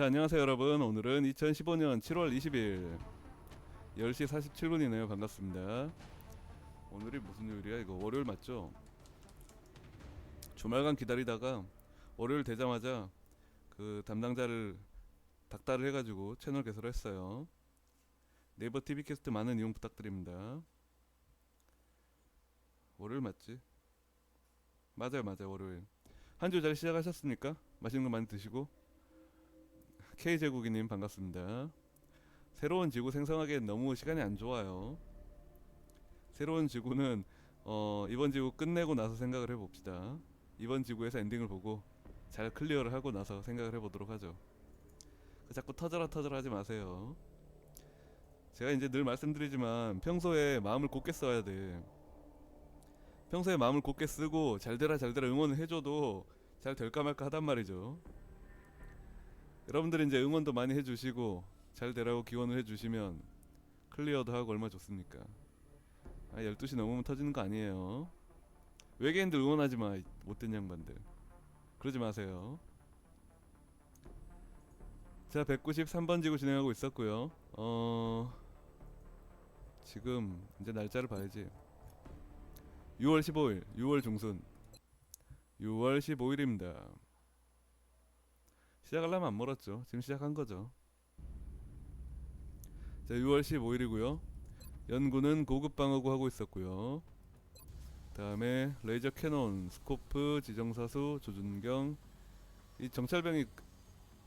자 안녕하세요 여러분. 오늘은 2015년 7월 20일 10시 47분이네요. 반갑습니다. 오늘이 무슨 요일이야? 이거 월요일 맞죠? 주말간 기다리다가 월요일 되자마자 그 담당자를 닥달을 해가지고 채널 개설을 했어요. 네이버 TV 캐스트 많은 이용 부탁드립니다. 월요일 맞지? 맞아요 맞아요 월요일. 한 주 잘 시작하셨습니까? 맛있는 거 많이 드시고 K제국이님 반갑습니다. 새로운 지구 생성하기엔 너무 시간이 안 좋아요. 새로운 지구는 어, 이번 지구 끝내고 나서 생각을 해봅시다. 이번 지구에서 엔딩을 보고 잘 클리어를 하고 나서 생각을 해보도록 하죠. 그 자꾸 터져라 터져라 하지 마세요. 제가 이제 늘 말씀드리지만 평소에 마음을 곧게 써야 돼. 평소에 마음을 곧게 쓰고 잘 되라 잘 되라 응원을 해줘도 잘 될까 말까 하단 말이죠. 여러분들이 이제 응원도 많이 해주시고 잘 되라고 기원을 해주시면 클리어도 하고 얼마 좋습니까? 아 12시 넘으면 터지는 거 아니에요. 외계인들 응원하지 마, 이 못된 양반들. 그러지 마세요. 자, 193번 지구 진행하고 있었고요. 어 지금 이제 날짜를 봐야지. 6월 15일, 6월 중순. 6월 15일입니다. 시작하려면 안 멀었죠. 지금 시작한 거죠. 자, 6월 15일이고요. 연구는 고급 방어구 하고 있었고요. 다음에 레이저 캐논, 스코프, 지정사수, 조준경. 이 정찰병이 그-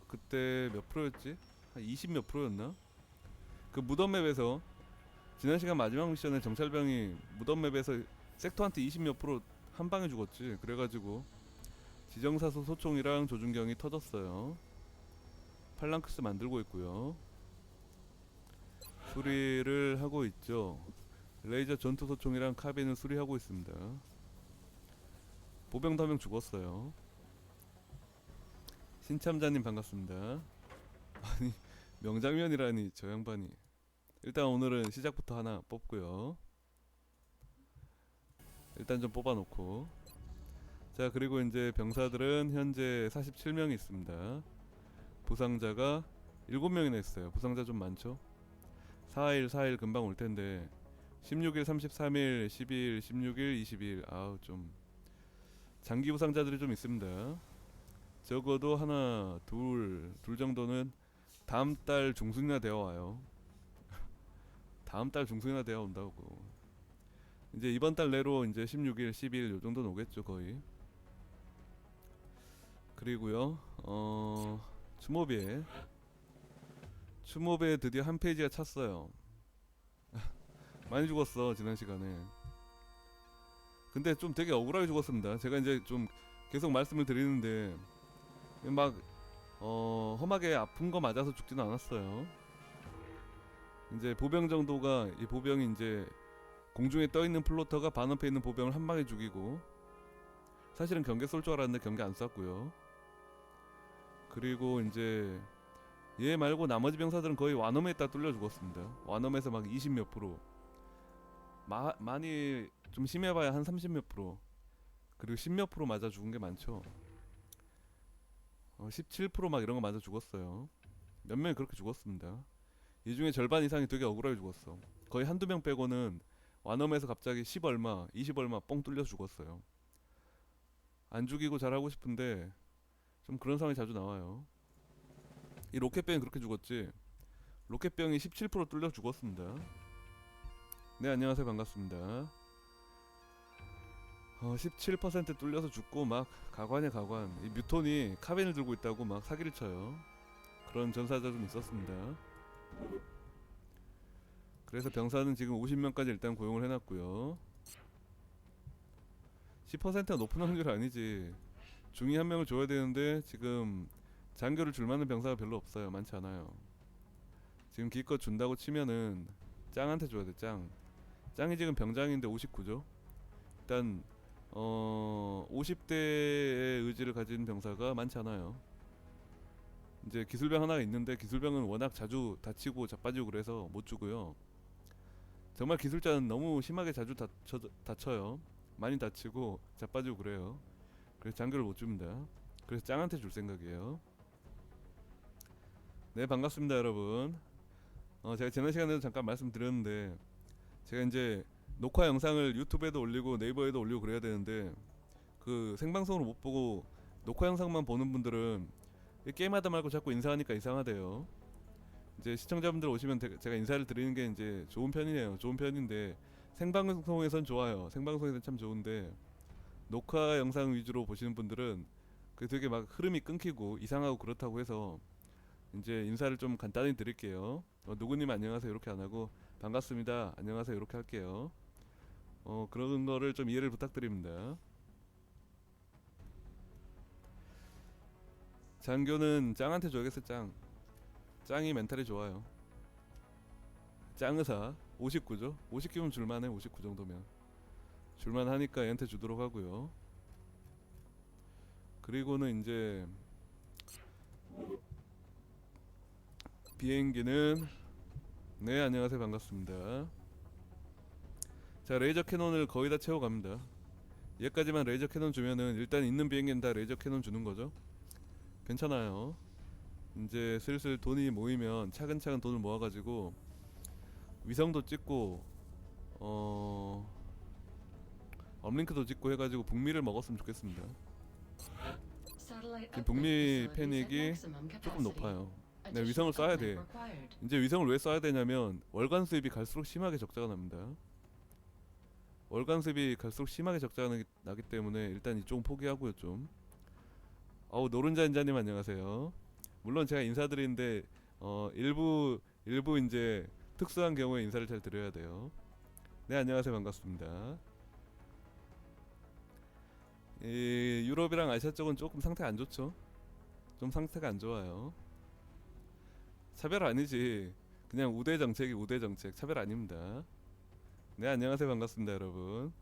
그때 몇 프로였지? 한 20 몇 프로였나? 그 무덤 맵에서 지난 시간 마지막 미션에 정찰병이 무덤 맵에서 섹터한테 20 몇 프로 한 방에 죽었지. 그래가지고 지정사수 소총이랑 조준경이 터졌어요. 팔랑크스 만들고 있고요. 수리를 하고 있죠. 레이저 전투 소총이랑 카빈을 수리하고 있습니다. 보병 다명 죽었어요. 신참자님 반갑습니다. 아니 명장면이라니 저 양반이. 일단 오늘은 시작부터 하나 뽑고요. 일단 좀 뽑아놓고 자 그리고 이제 병사들은 현재 47명이 있습니다. 부상자가 7명이나 있어요. 부상자 좀 많죠? 4일 4일 금방 올 텐데 16일 33일 12일 16일 20일. 아우 좀 장기 부상자들이 좀 있습니다. 적어도 하나 둘둘 정도는 다음 달 중순이나 되어 와요. 다음 달 중순이나 되어 온다고. 이제 이번 달 내로 이제 16일 10일 요 정도는 오겠죠 거의 그리고요 어 추모비에 추모비에 드디어 한 페이지가 찼어요. 많이 죽었어 지난 시간에. 근데 좀 되게 억울하게 죽었습니다. 제가 이제 좀 계속 말씀을 드리는데 막 어, 험하게 아픈 거 맞아서 죽지는 않았어요. 이제 보병 정도가 이 보병이 이제 공중에 떠 있는 플로터가 반원패 있는 보병을 한 방에 죽이고 사실은 경계 쏠 줄 알았는데 경계 안 쐈고요. 그리고 이제 얘 말고 나머지 병사들은 거의 완홈에다 뚫려 죽었습니다. 완홈에서 막 20몇 프로. 마, 많이 좀 심해봐야 한 30몇 프로. 그리고 10몇 프로 맞아 죽은 게 많죠. 어, 17%막 이런 거 맞아 죽었어요. 몇 명이 그렇게 죽었습니다. 이 중에 절반 이상이 되게 억울하게 죽었어. 거의 한두 명 빼고는 완홈에서 갑자기 10 얼마, 20 얼마 뻥 뚫려 죽었어요. 안 죽이고 잘하고 싶은데 좀 그런 상황이 자주 나와요. 이 로켓병이 그렇게 죽었지. 로켓병이 17% 뚫려 죽었습니다. 네 안녕하세요 반갑습니다. 어, 17% 뚫려서 죽고 막 가관에 가관. 이 뮤톤이 카벤을 들고 있다고 막 사기를 쳐요. 그런 전사자 좀 있었습니다. 그래서 병사는 지금 50명까지 일단 고용을 해놨고요. 10%가 높은 확률 아니지. 중위 한 명을 줘야 되는데 지금 장교를 줄 만한 병사가 별로 없어요. 많지 않아요. 지금 기껏 준다고 치면은 짱한테 줘야 돼. 짱. 짱이 지금 병장인데 59죠. 일단 어 50대의 의지를 가진 병사가 많지 않아요. 이제 기술병 하나가 있는데 기술병은 워낙 자주 다치고 자빠지고 그래서 못 주고요. 정말 기술자는 너무 심하게 자주 다쳐, 다쳐요. 많이 다치고 자빠지고 그래요. 그래서 장교를 못 줍니다. 그래서 짱한테 줄 생각이에요. 네 반갑습니다 여러분 어, 제가 지난 시간에도 잠깐 말씀드렸는데 제가 이제 녹화 영상을 유튜브에도 올리고 네이버에도 올리고 그래야 되는데 그 생방송으로 못 보고 녹화 영상만 보는 분들은 이 게임하다 말고 자꾸 인사하니까 이상하대요 이제 시청자분들 오시면 대- 제가 인사를 드리는 게 이제 좋은 편이에요 좋은 편인데 생방송에선 좋아요 생방송에선 참 좋은데 녹화 영상 위주로 보시는 분들은 그 되게 막 흐름이 끊기고 이상하고 그렇다고 해서 이제 인사를 좀 간단히 드릴게요. 어, 누구님 안녕하세요 이렇게 안 하고 반갑습니다 안녕하세요 이렇게 할게요. 어 그런 거를 좀 이해를 부탁드립니다. 장교는 짱한테 줘야겠어 짱. 짱이 멘탈이 좋아요. 짱 의사 59죠? 50기면 줄만해 59 정도면 줄만 하니까 얘한테 주도록 하고요. 그리고는 이제 비행기는 네 안녕하세요. 반갑습니다. 자 레이저 캐논을 거의 다 채워갑니다. 얘까지만 레이저 캐논 주면은 일단 있는 비행기는 다 레이저 캐논 주는 거죠. 괜찮아요. 이제 슬슬 돈이 모이면 차근차근 돈을 모아가지고 위성도 찍고 어 업링크도 찍고 해가지고 북미를 먹었으면 좋겠습니다 지금 북미 패닉이 조금 높아요 네, 위성을 쏴야 돼. 이제 위성을 왜 쏴야 되냐면 월간 수입이 갈수록 심하게 적자가 납니다. 월간 수입이 갈수록 심하게 적자가 나기, 나기 때문에 일단 이쪽은 포기하고요 좀. 어우 노른자 인자님 안녕하세요. 물론 제가 인사드리는데 어 일부 일부 이제 특수한 경우에 인사를 잘 드려야 돼요. 네 안녕하세요 반갑습니다. 이 유럽이랑 아시아 쪽은 조금 상태가 안 좋죠. 좀 상태가 안 좋아요. 차별 아니지. 그냥 우대 정책이 우대 정책. 차별 아닙니다. 네, 안녕하세요. 반갑습니다, 여러분.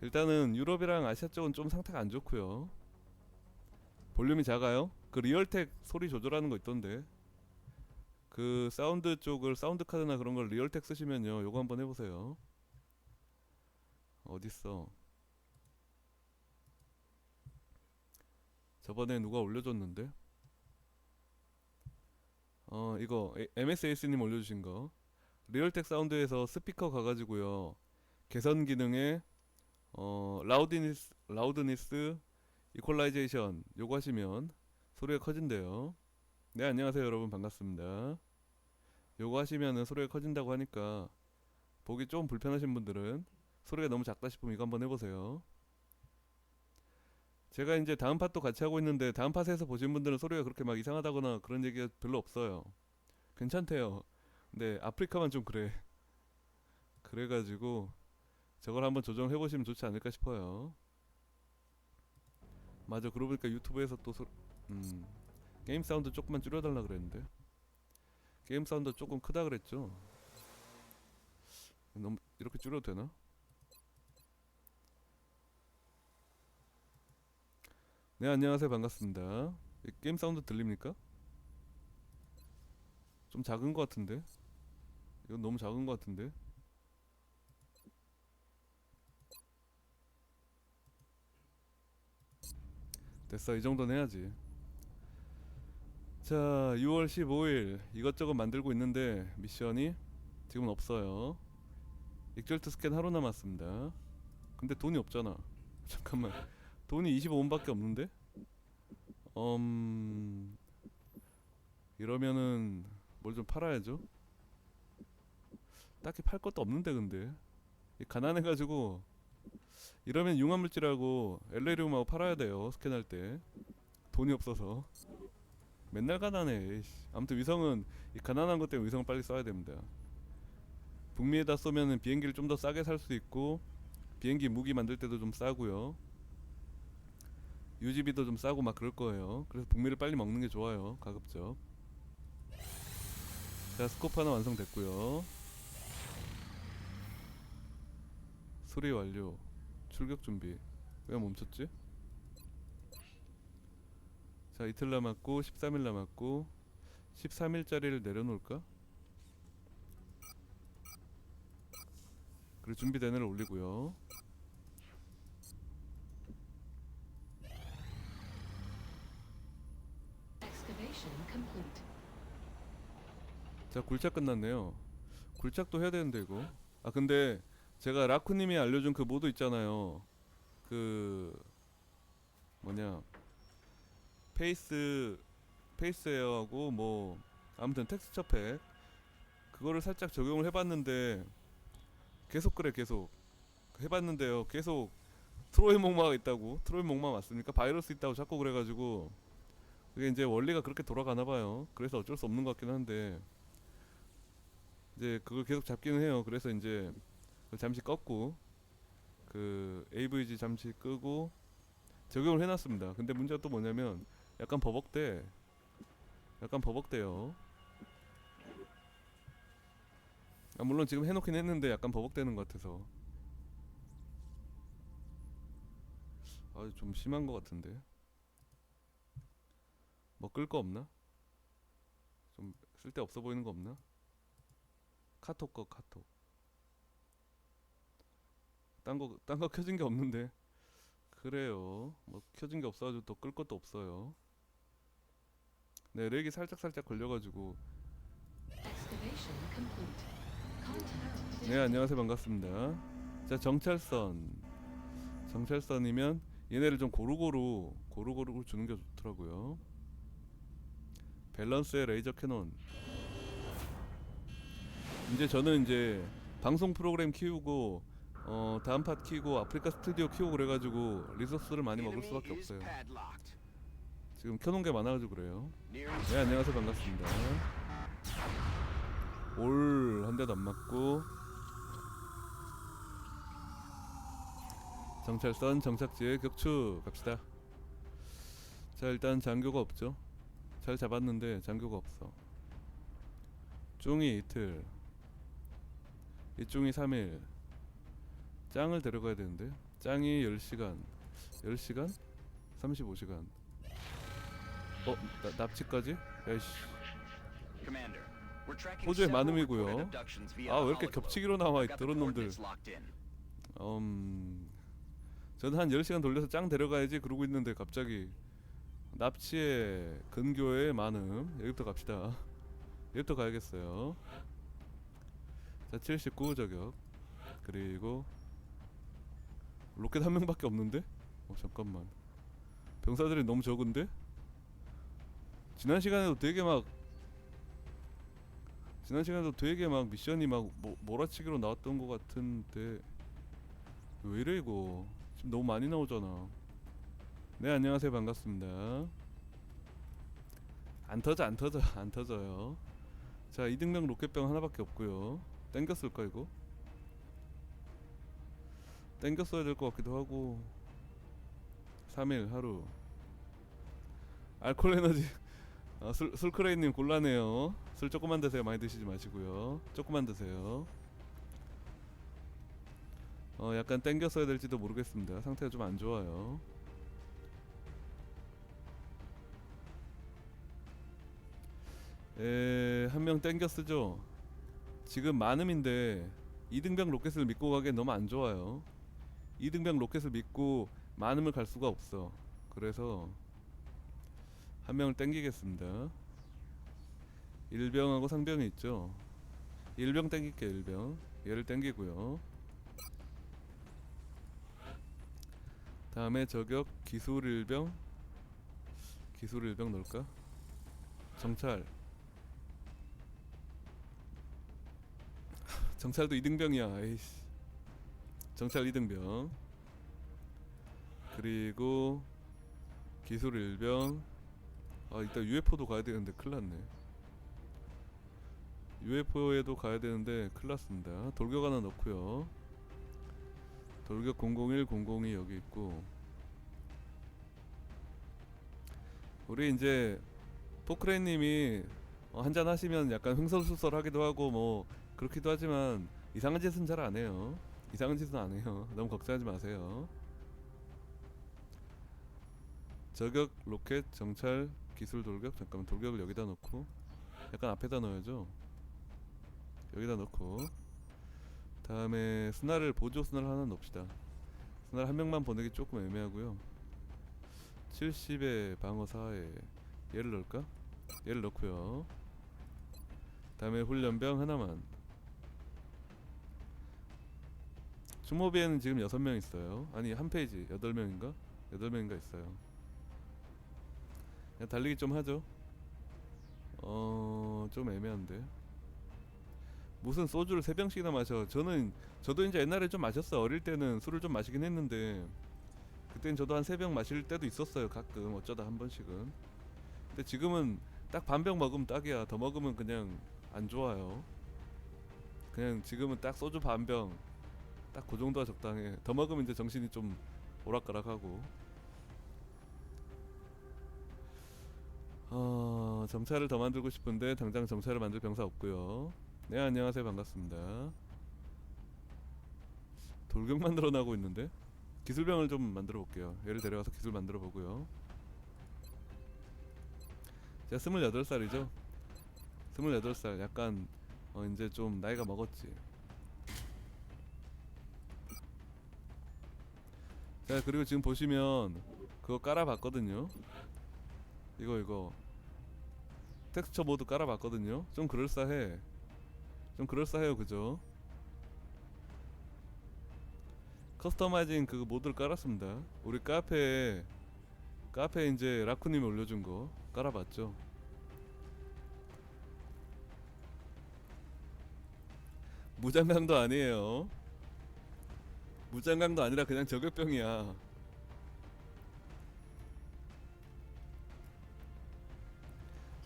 일단은 유럽이랑 아시아 쪽은 좀 상태가 안 좋고요. 볼륨이 작아요. 그 리얼텍 소리 조절하는 거 있던데. 그 사운드 쪽을 사운드 카드나 그런 걸 리얼텍 쓰시면요. 요거 한번 해 보세요. 어딨어? 저번에 누가 올려줬는데 어 이거 MSAS님 올려주신 거 리얼텍 사운드에서 스피커 가가지고요 개선 기능에 어 라우드니스 라우드니스 이퀄라이제이션 요거 하시면 소리가 커진대요 네 안녕하세요 여러분 반갑습니다 요거 하시면은 소리가 커진다고 하니까 보기 좀 불편하신 분들은 소리가 너무 작다 싶으면 이거 한번 해보세요 제가 이제 다음 팟도 같이 하고 있는데 다음 팟에서 보신 분들은 소리가 그렇게 막 이상하다거나 그런 얘기가 별로 없어요. 괜찮대요. 근데 아프리카만 좀 그래. 그래가지고 저걸 한번 조정해 보시면 좋지 않을까 싶어요. 맞아. 그러고 보니까 유튜브에서 또 소, 음, 게임 사운드 조금만 줄여달라 그랬는데 게임 사운드 조금 크다 그랬죠. 너무 이렇게 줄여도 되나? 네 안녕하세요 반갑습니다 이 게임 사운드 들립니까? 좀 작은 것 같은데 이건 너무 작은 것 같은데 됐어 이 정도는 해야지 자 6월 15일 이것저것 만들고 있는데 미션이 지금은 없어요. 익절트 스캔 하루 남았습니다. 근데 돈이 없잖아. 잠깐만. 돈이 25원밖에 없는데? 음 이러면은 뭘 좀 팔아야죠. 딱히 팔 것도 없는데 근데. 이 가난해가지고 이러면 융합물질하고 엘레리움하고 팔아야 돼요 스캔할 때. 돈이 없어서 맨날 가난해. 이씨. 아무튼 위성은 이 가난한 것 때문에 위성을 빨리 써야 됩니다. 북미에다 쏘면은 비행기를 좀 더 싸게 살 수 있고 비행기 무기 만들 때도 좀 싸고요. 유지비도 좀 싸고 막 그럴 거예요. 그래서 북미를 빨리 먹는 게 좋아요. 가급적. 자, 스코프 하나 완성됐고요. 수리 완료. 출격 준비. 왜 멈췄지? 자 이틀 남았고 13일 남았고 13일짜리를 내려놓을까? 그리고 준비된 애를 올리고요. 자 굴착 끝났네요. 굴착도 해야 되는데 이거. 아 근데 제가 라쿠님이 알려준 그 모드 있잖아요. 그 뭐냐? 페이스 페이스 에어하고 뭐 아무튼 텍스처 팩 그거를 살짝 적용을 해봤는데 계속 그래 계속. 해봤는데요. 계속 트로이 목마가 있다고. 트로이 목마 맞습니까? 바이러스 있다고 자꾸 그래가지고 그게 이제 원리가 그렇게 돌아가나 봐요. 그래서 어쩔 수 없는 것 같긴 한데 이제 그걸 계속 잡기는 해요. 그래서 이제 그걸 잠시 껐고 그 AVG 잠시 끄고 적용을 해놨습니다. 근데 문제가 또 뭐냐면 약간 버벅대. 약간 버벅대요. 아 물론 지금 해놓긴 했는데 약간 버벅대는 것 같아서. 아 좀 심한 것 같은데. 뭐 끌 거 없나? 좀 쓸데 없어 보이는 거 없나? 카톡 거 카톡. 딴 거 딴 거 켜진 게 없는데. 그래요. 뭐 켜진 게 없어가지고 또끌 것도 없어요. 네 렉이 살짝 살짝 걸려가지고. 네 안녕하세요 반갑습니다. 자 정찰선. 정찰선이면 얘네를 좀 고루고루 고루고루 주는 게 좋더라고요. 밸런스의 레이저 캐논. 이제 저는 이제 방송 프로그램 키우고 어 다음 팟 키우고 아프리카 스튜디오 키우고 그래가지고 리소스를 많이 먹을 수밖에 없어요. 지금 켜놓은 게 많아가지고 그래요. 네 안녕하세요 반갑습니다. 올 한 대도 안 맞고 정찰선 정착지에 격추 갑시다. 자 일단 장교가 없죠. 잘 잡았는데 장교가 없어. 쫑이 이틀. 이쫑이 3일. 짱을 데려가야 되는데 짱이 10시간. 10시간? 35시간. 어 나, 납치까지? 야이씨. 호주의 많음이고요. 아 왜 이렇게 겹치기로 나와 이 더러운 놈들. 음. 저는 한 10시간 돌려서 짱 데려가야지 그러고 있는데 갑자기 납치의 근교의 많음 여기부터 갑시다 여기부터 가야겠어요 자 79 저격 그리고 로켓 한 명밖에 없는데? 어 잠깐만. 병사들이 너무 적은데? 지난 시간에도 되게 막 지난 시간에도 되게 막 미션이 막 뭐, 몰아치기로 나왔던 것 같은데. 왜 이래 이거? 지금 너무 많이 나오잖아. 네 안녕하세요. 반갑습니다. 안 터져 안 터져 안 터져요. 자 이등병 로켓병 하나밖에 없고요. 땡겼을까 이거 땡겼어야 될 것 같기도 하고. 3일 하루. 알콜 에너지. 아, 술, 술크레이님 곤란해요. 술 조금만 드세요. 많이 드시지 마시고요. 조금만 드세요. 어 약간 땡겼어야 될지도 모르겠습니다. 상태가 좀 안 좋아요. 에한 명 땡겨 쓰죠? 지금 많음인데 이등병 로켓을 믿고 가기엔 너무 안 좋아요 이등병 로켓을 믿고 많음을 갈 수가 없어. 그래서 한 명을 땡기겠습니다. 일병하고 상병이 있죠. 일병 땡길게 일병. 얘를 땡기고요. 다음에 저격 기술 일병. 기술 일병 넣을까? 정찰. 정찰도 2등병이야. 에이씨 정찰 2등병. 그리고 기술 일병. 아 이따 UFO도 가야 되는데 큰일 났네. UFO에도 가야 되는데 큰일 났습니다. 돌격 하나 넣고요. 돌격 001, 002 여기 있고. 우리 이제 포크레인님이 어, 한잔 하시면 약간 횡설수설하기도 하고 뭐 그렇기도 하지만 이상한 짓은 잘 안 해요. 이상한 짓은 안 해요. 너무 걱정하지 마세요. 저격 로켓 정찰 기술 돌격 잠깐만 돌격을 여기다 놓고 약간 앞에다 넣어야죠. 여기다 넣고 다음에 스나를 보조 스나를 하나 넣읍시다. 스나를 한 명만 보내기 조금 애매하고요. 70에 방어 4에 얘를 넣을까? 얘를 넣고요. 다음에 훈련병 하나만. 주모비에는 지금 여섯 명 있어요. 아니 한 페이지 여덟 명인가? 여덟 명인가 있어요. 그냥 달리기 좀 하죠. 어, 좀 애매한데. 무슨 소주를 세 병씩이나 마셔. 저는 저도 이제 옛날에 좀 마셨어. 어릴 때는 술을 좀 마시긴 했는데 그땐 저도 한세병 마실 때도 있었어요. 가끔 어쩌다 한 번씩은. 근데 지금은 딱 반병 먹으면 딱이야. 더 먹으면 그냥 안 좋아요. 그냥 지금은 딱 소주 반 병. 딱 그 정도가 적당해. 더 먹으면 이제 정신이 좀 오락가락하고. 어, 정찰을 더 만들고 싶은데 당장 정찰을 만들 병사 없고요. 네 안녕하세요 반갑습니다. 돌격 만들어 나고 있는데 기술병을 좀 만들어 볼게요. 얘를 데려가서 기술 만들어 보고요. 제가 스물여덟 살이죠. 스물여덟 살 약간 어 이제 좀 나이가 먹었지. 자 그리고 지금 보시면 그거 깔아봤거든요. 이거 이거 텍스처 모드 깔아봤거든요. 좀 그럴싸해. 좀 그럴싸해요, 그죠? 커스터마이징 그 모드를 깔았습니다. 우리 카페에 카페에 이제 라쿠님이 올려준 거 깔아봤죠. 무장강도 아니에요. 무장강도 아니라 그냥 저격병이야.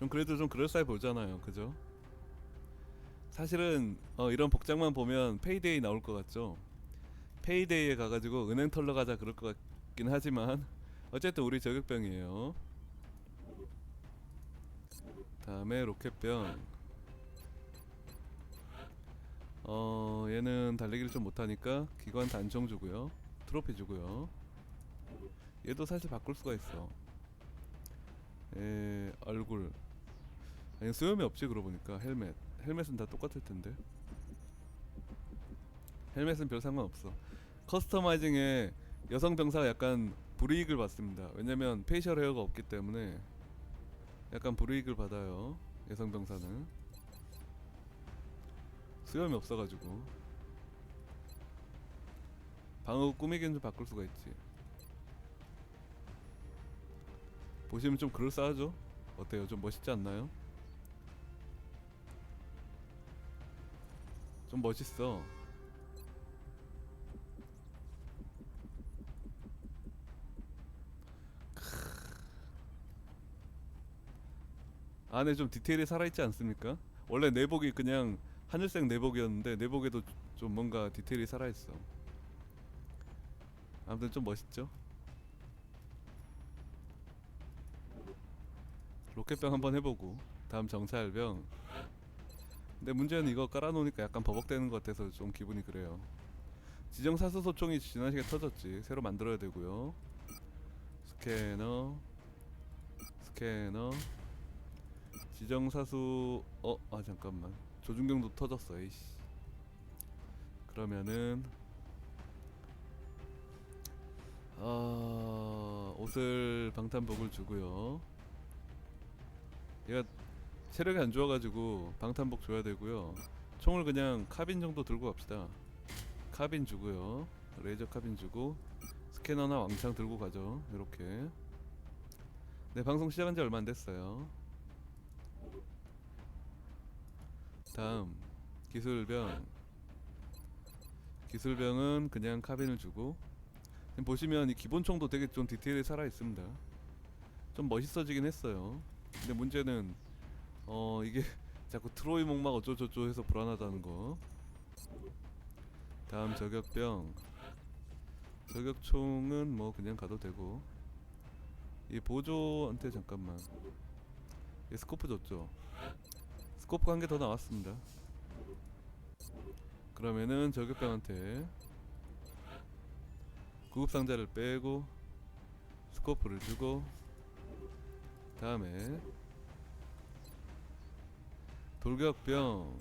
좀 그래도 좀 그럴싸해 보잖아요, 그죠? 사실은 어, 이런 복장만 보면 페이데이 나올 것 같죠. 페이데이에 가가지고 은행 털러 가자 그럴 것 같긴 하지만 어쨌든 우리 저격병이에요. 다음에 로켓병. 어 얘는 달리기를 좀 못하니까 기관 단총 주고요. 트로피 주고요. 얘도 사실 바꿀 수가 있어. 에 얼굴. 아니 수염이 없지 그러고 보니까 헬멧. 헬멧은 다 똑같을 텐데. 헬멧은 별 상관없어. 커스터마이징에 여성 병사가 약간 불이익을 받습니다. 왜냐면 페이셜 헤어가 없기 때문에 약간 불이익을 받아요. 여성 병사는 수염이 없어가지고 방어 꾸미기는 좀 바꿀 수가 있지. 보시면 좀 그럴싸하죠? 어때요? 좀 멋있지 않나요? 좀 멋있어. 안에 좀 디테일이 살아있지 않습니까? 원래 내복이 그냥 하늘색 내복이었는데 내복에도 좀 뭔가 디테일이 살아있어. 아무튼 좀 멋있죠? 로켓병 한번 해보고 다음 정찰병 근데 문제는 이거 깔아놓으니까 약간 버벅대는 것 같아서 좀 기분이 그래요 지정사수 소총이 지난 시간에 터졌지 새로 만들어야 되고요 스캐너 스캐너 지정사수 어? 아 잠깐만 조준경도 터졌어 에이씨 그러면은 어, 옷을 방탄복을 주고요 얘가 체력이 안 좋아가지고 방탄복 줘야 되고요. 총을 그냥 카빈 정도 들고 갑시다. 카빈 주고요. 레이저 카빈 주고 스캐너나 왕창 들고 가죠. 이렇게. 네 방송 시작한 지 얼마 안 됐어요. 다음 기술병. 기술병은 그냥 카빈을 주고 보시면 이 기본총도 되게 좀 디테일이 살아 있습니다. 좀 멋있어지긴 했어요. 근데 문제는 어 이게 자꾸 트로이 목막 어쩌저쩌 해서 불안하다는 거. 다음 저격병. 저격총은 뭐 그냥 가도 되고. 이 보조한테 잠깐만. 이 스코프 줬죠. 스코프 한개 더 나왔습니다. 그러면은 저격병한테 구급 상자를 빼고 스코프를 주고 다음에 돌격병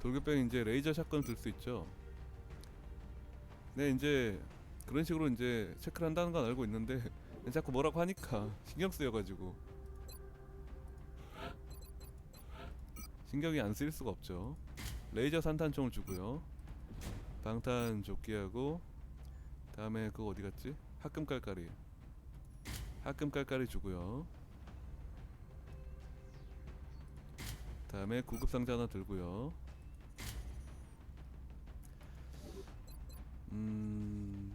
돌격병 이제 레이저 샷건 들 수 있죠. 네 이제 그런 식으로 이제 체크를 한다는 건 알고 있는데 자꾸 뭐라고 하니까 신경 쓰여가지고 신경이 안 쓰일 수가 없죠. 레이저 산탄총을 주고요. 방탄 조끼하고 다음에 그거 어디 갔지? 합금 깔깔이. 합금 깔깔이 주고요. 다음에 구급 상자 하나 들고요. 음,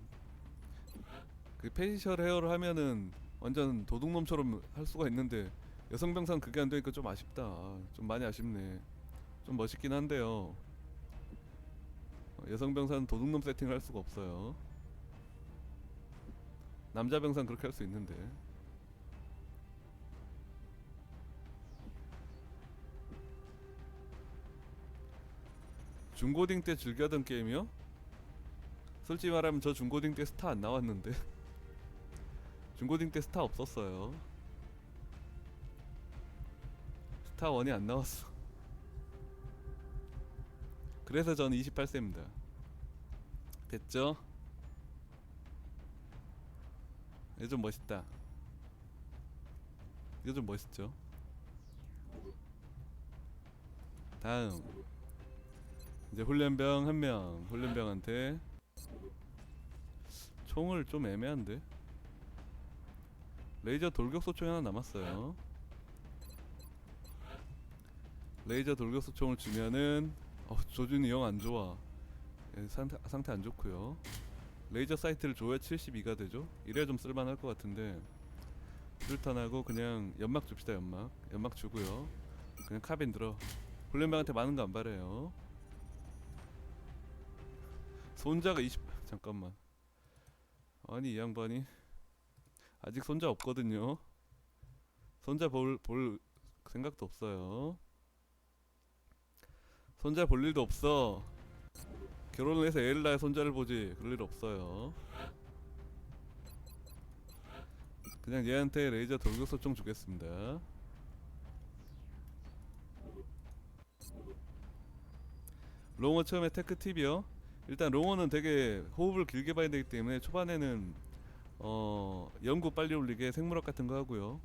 그 페이셜 헤어를 하면은 완전 도둑놈처럼 할 수가 있는데 여성 병상 그게 안 되니까 좀 아쉽다. 좀 많이 아쉽네. 좀 멋있긴 한데요. 어, 여성 병사는 도둑놈 세팅을 할 수가 없어요. 남자 병상 그렇게 할 수 있는데. 중고딩 때 즐겨하던 게임이요? 솔직히 말하면 저 중고딩 때 스타 안 나왔는데 중고딩 때 스타 없었어요 스타 1이 안 나왔어. 그래서 저는 28세입니다. 됐죠? 이거 좀 멋있다. 이거 좀 멋있죠? 다음. 이제 훈련병 한 명 훈련병한테. 총을 좀 애매한데? 레이저 돌격 소총이 하나 남았어요 레이저 돌격소총을 주면은 어, 조준이 영 안 좋아. 예, 상태, 상태 안 좋고요. 레이저 사이트를 줘야 72가 되죠? 이래야 좀 쓸만할 것 같은데. 수류탄하고 그냥 연막 줍시다 연막. 연막 주고요. 그냥 카빈 들어. 훈련병한테 많은 거 안 바래요. 손자가 20 잠깐만. 아니 이 양반이. 아직 손자 없거든요. 손자 볼, 볼 생각도 없어요 손자 볼 일도 없어. 결혼을 해서 애를 낳아 손자를 보지. 그럴 일 없어요. 그냥 얘한테 레이저 돌격소 총 주겠습니다. 롱어 처음에 테크 팁이요. 일단 롱어는 되게 호흡을 길게 봐야 되기 때문에 초반에는 어 연구 빨리 올리게 생물학 같은 거 하고요.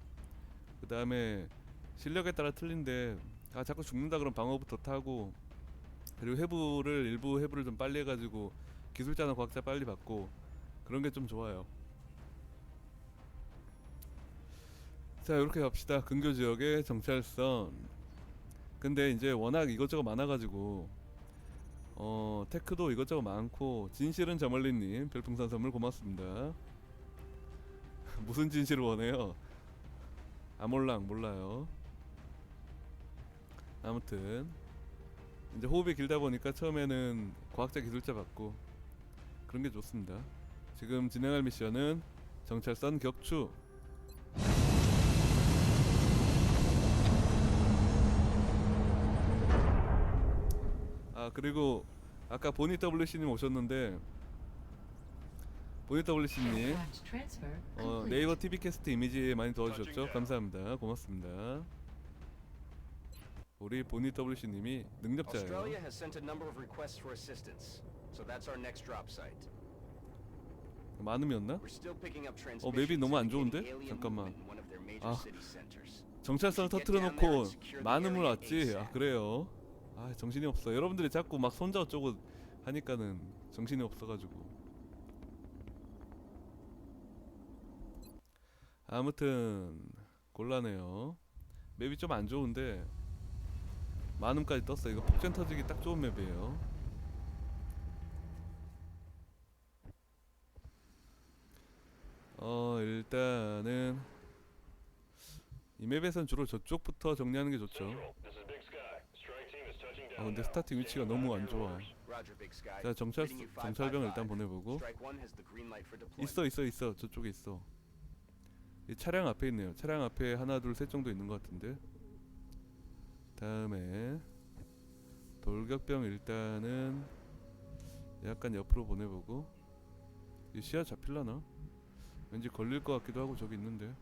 그 다음에 실력에 따라 틀린데 아 자꾸 죽는다 그럼 방어부터 타고 그리고 해부를 일부 해부를 좀 빨리 해가지고 기술자나 과학자 빨리 받고 그런 게 좀 좋아요. 자 이렇게 갑시다. 근교 지역의 정찰선. 근데 이제 워낙 이것저것 많아가지고 어 테크도 이것저것 많고 진실은 저멀리님 별풍선 선물 고맙습니다. 무슨 진실을 원해요? 아몰랑 몰라요. 아무튼 이제 호흡이 길다 보니까 처음에는 과학자 기술자 받고 그런 게 좋습니다. 지금 진행할 미션은 정찰선 격추. 아 그리고 아까 보니 WC님 오셨는데 보니 WC님 어. 네이버 TV 캐스트 이미지 많이 도와주셨죠? 감사합니다. 고맙습니다. 우리 보니 WC님이 능력자예요. Australia has sent a number of requests for assistance, so that's our next drop site. 많음이었나? We're still picking up transmissions 어, 맵이 너무 안 좋은데? alien 잠깐만. movement in one of their major 아. city centers. 정찰선을 터트려 놓고 많음을 왔지. 아 그래요? 아 정신이 없어. 여러분들이 자꾸 막 손자 어쩌고 하니까는 정신이 없어가지고. 아무튼 곤란해요. 맵이 좀 안 좋은데 많음까지 떴어. 이거 폭전 터지기 딱 좋은 맵이에요. 어 일단은 이 맵에선 주로 저쪽부터 정리하는 게 좋죠. 아 근데 스타팅 위치가 너무 안 좋아. 자 정찰 Reading you 정찰병 일단 555. 보내보고. 있어 있어 있어 저쪽에 있어. 이 차량 앞에 있네요. 차량 앞에 하나 둘 셋 정도 있는 것 같은데. 다음에 돌격병 일단은 약간 옆으로 보내보고 이 시야 잡힐라나? 왠지 걸릴 것 같기도 하고 저기 있는데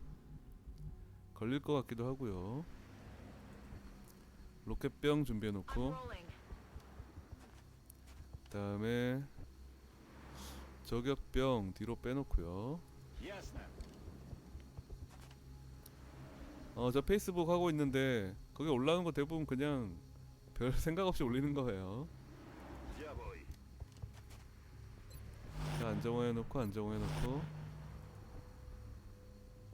걸릴 것 같기도 하고요. 로켓병 준비해놓고 다음에 저격병 뒤로 빼놓고요. Yes, ma'am. 어저 페이스북 하고 있는데 거기 올라오는 거 대부분 그냥 별 생각 없이 올리는 거예요. 안정화해놓고 안정화해놓고.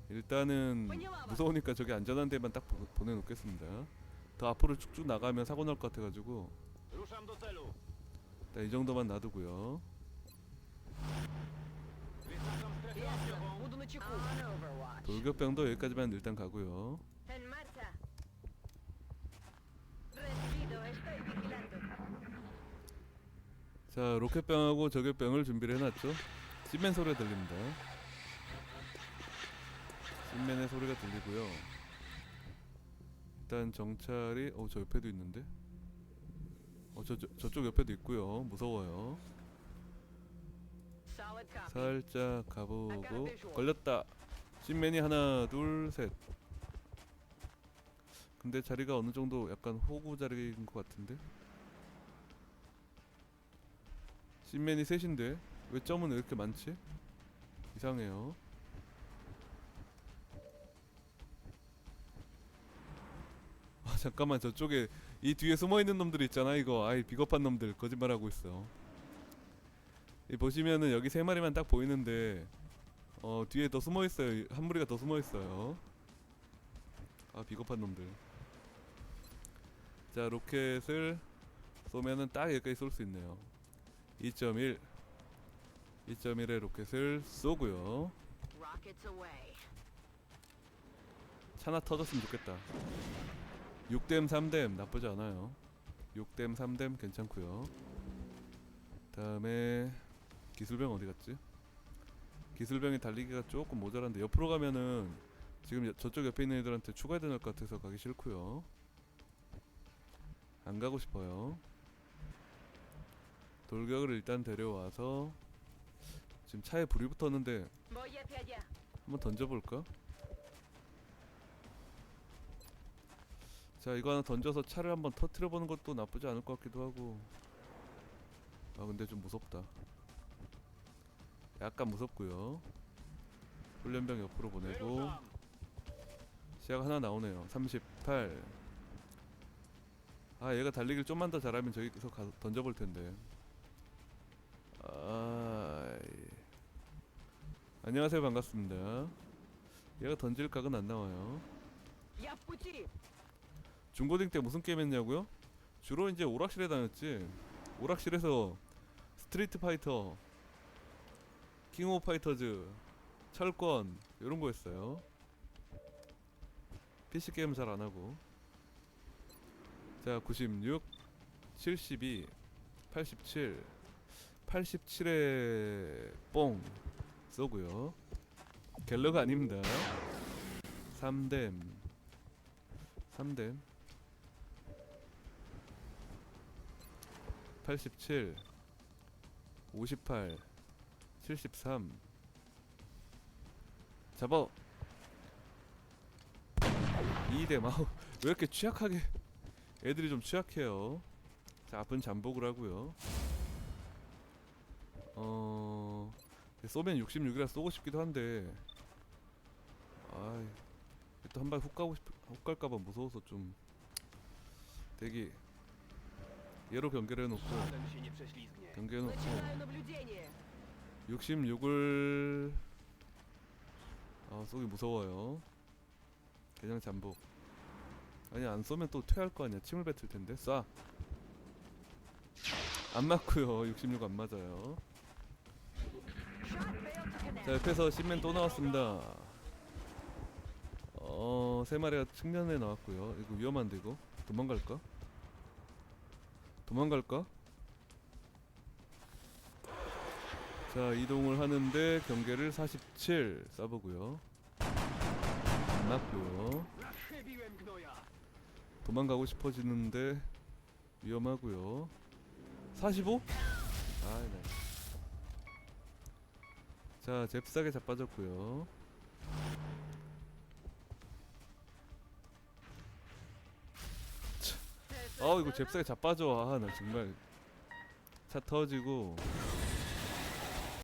일단은 무서우니까 저기 안전한 데만 딱 보, 내놓겠습니다더 앞으로 쭉쭉 나가면 사고 날 것 같아가지고. 일단 이 정도만 놔두고요. 돌격병도 여기까지만 일단 가고요. 자 로켓병하고 저격병을 준비를 해놨죠. 찐맨 소리가 들립니다. 찐맨의 소리가 들리고요. 일단 정찰이 어 저 옆에도 있는데. 어 저 저, 저쪽 옆에도 있고요. 무서워요. 살짝 가보고 걸렸다. 찐맨이 하나 둘 셋. 근데 자리가 어느 정도 약간 호구 자리인 것 같은데. 찐맨이 셋인데 왜 점은 왜 이렇게 많지? 이상해요. 아 잠깐만 저쪽에 이 뒤에 숨어 있는 놈들 있잖아 이거 아이 비겁한 놈들 거짓말하고 있어. 이 보시면은 여기 세 마리만 딱 보이는데 어 뒤에 더 숨어 있어요. 한 무리가 더 숨어 있어요. 아 비겁한 놈들. 자 로켓을 쏘면은 딱 여기까지 쏠 수 있네요. 2.1 2.1의 로켓을 쏘고요. 차나 터졌으면 좋겠다. 6댐 3댐 나쁘지 않아요. 6댐 3댐 괜찮고요. 다음에 기술병 어디 갔지? 기술병이 달리기가 조금 모자란데 옆으로 가면은 지금 여- 저쪽 옆에 있는 애들한테 추가해야 될 것 같아서 가기 싫고요. 안 가고 싶어요. 돌격을 일단 데려와서 지금 차에 불이 붙었는데. 한번 던져볼까? 자 이거 하나 던져서 차를 한번 터트려 보는 것도 나쁘지 않을 것 같기도 하고 아 근데 좀 무섭다 약간 무섭고요 훈련병 옆으로 보내고. 시야가 하나 나오네요 38 아 얘가 달리기를 좀만 더 잘하면 저기서 가서 던져볼 텐데. 아... 안녕하세요. 반갑습니다. 얘가 던질 각은 안 나와요. 중고딩 때 무슨 게임 했냐고요? 주로 이제 오락실에 다녔지. 오락실에서 스트리트 파이터 킹 오브 파이터즈 철권 이런 거 했어요. PC 게임 잘 안 하고. 자 96 72 87 87에 뽕 쏘고요. 갤러가 아닙니다. 3댐. 3댐. 87 58 73 잡아. 2대 아우 왜 이렇게 취약하게 애들이 좀 취약해요. 자, 아픈 잠복을 하고요. 어... 쏘맨 66이라 쏘고 싶기도 한데 아이 또 한 발 훅 가고 싶... 훅 갈까봐 무서워서 좀 되게 얘로 경계를 해놓고 경계해놓고 66을 아 쏘기 무서워요 그냥 잠복 아니 안 쏘면 또 퇴할 거 아니야. 침을 뱉을 텐데. 쏴. 안 맞고요. 66 안 맞아요. 자 옆에서 신맨 또 나왔습니다. 어 세 마리가 측면에 나왔고요. 이거 위험한데 이거. 도망갈까? 도망갈까? 자 이동을 하는데 경계를 47 쏴보고요. 안 맞고요. 도망가고 싶어지는데 위험하고요. 45? 아 네. 자 잽싸게 자빠졌고요. 아 이거 잽싸게 자빠져. 아나 정말 차 터지고